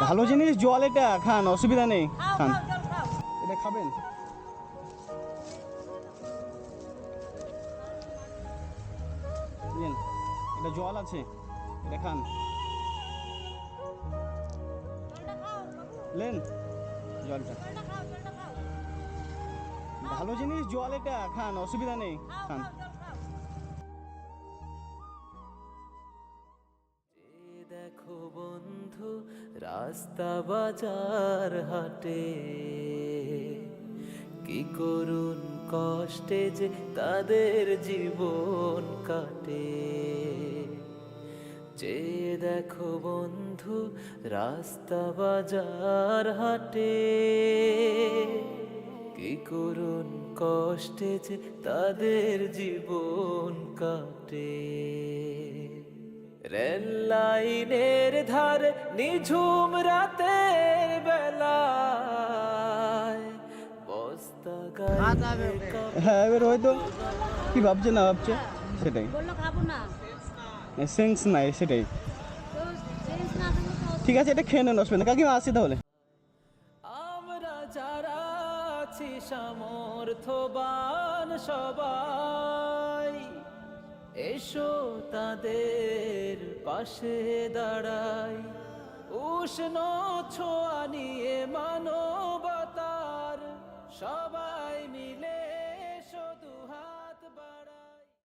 ভালো জিনিস জল এটা খান অসুবিধা নেই খান। এটা খাবেন? নিন এটা জল আছে এটা খান। লেন জলটা। ভালো জিনিস জল এটা খান অসুবিধা নেই খান। দেখো বন্ধু, রাস্তা বাজার হাটে। কি করুন কষ্টে যে তাদের জীবন কাটে। যে দেখো বন্ধু, রাস্তা বাজার হাটে। কি করুন কষ্টে যে তাদের জীবন কাটে। রেল লাইনের ধারে নিঝুম রাতের বেলায় গায়ে হ্যাঁ এবার হয়তো কি ভাবছে না ভাবছে সেটাই। বলল খাব না। সেন্স নাই সেটাই। না ঠিক আছে এটা খেয়ে নেন অসুবিধা। কাকিমা আসি তাহলে। আমরা যারা আছি সামর্থবান সবাই এসো তাদের পাশে দাঁড়াই। উষ্ণ ছোঁয়া নিয়ে মানবতার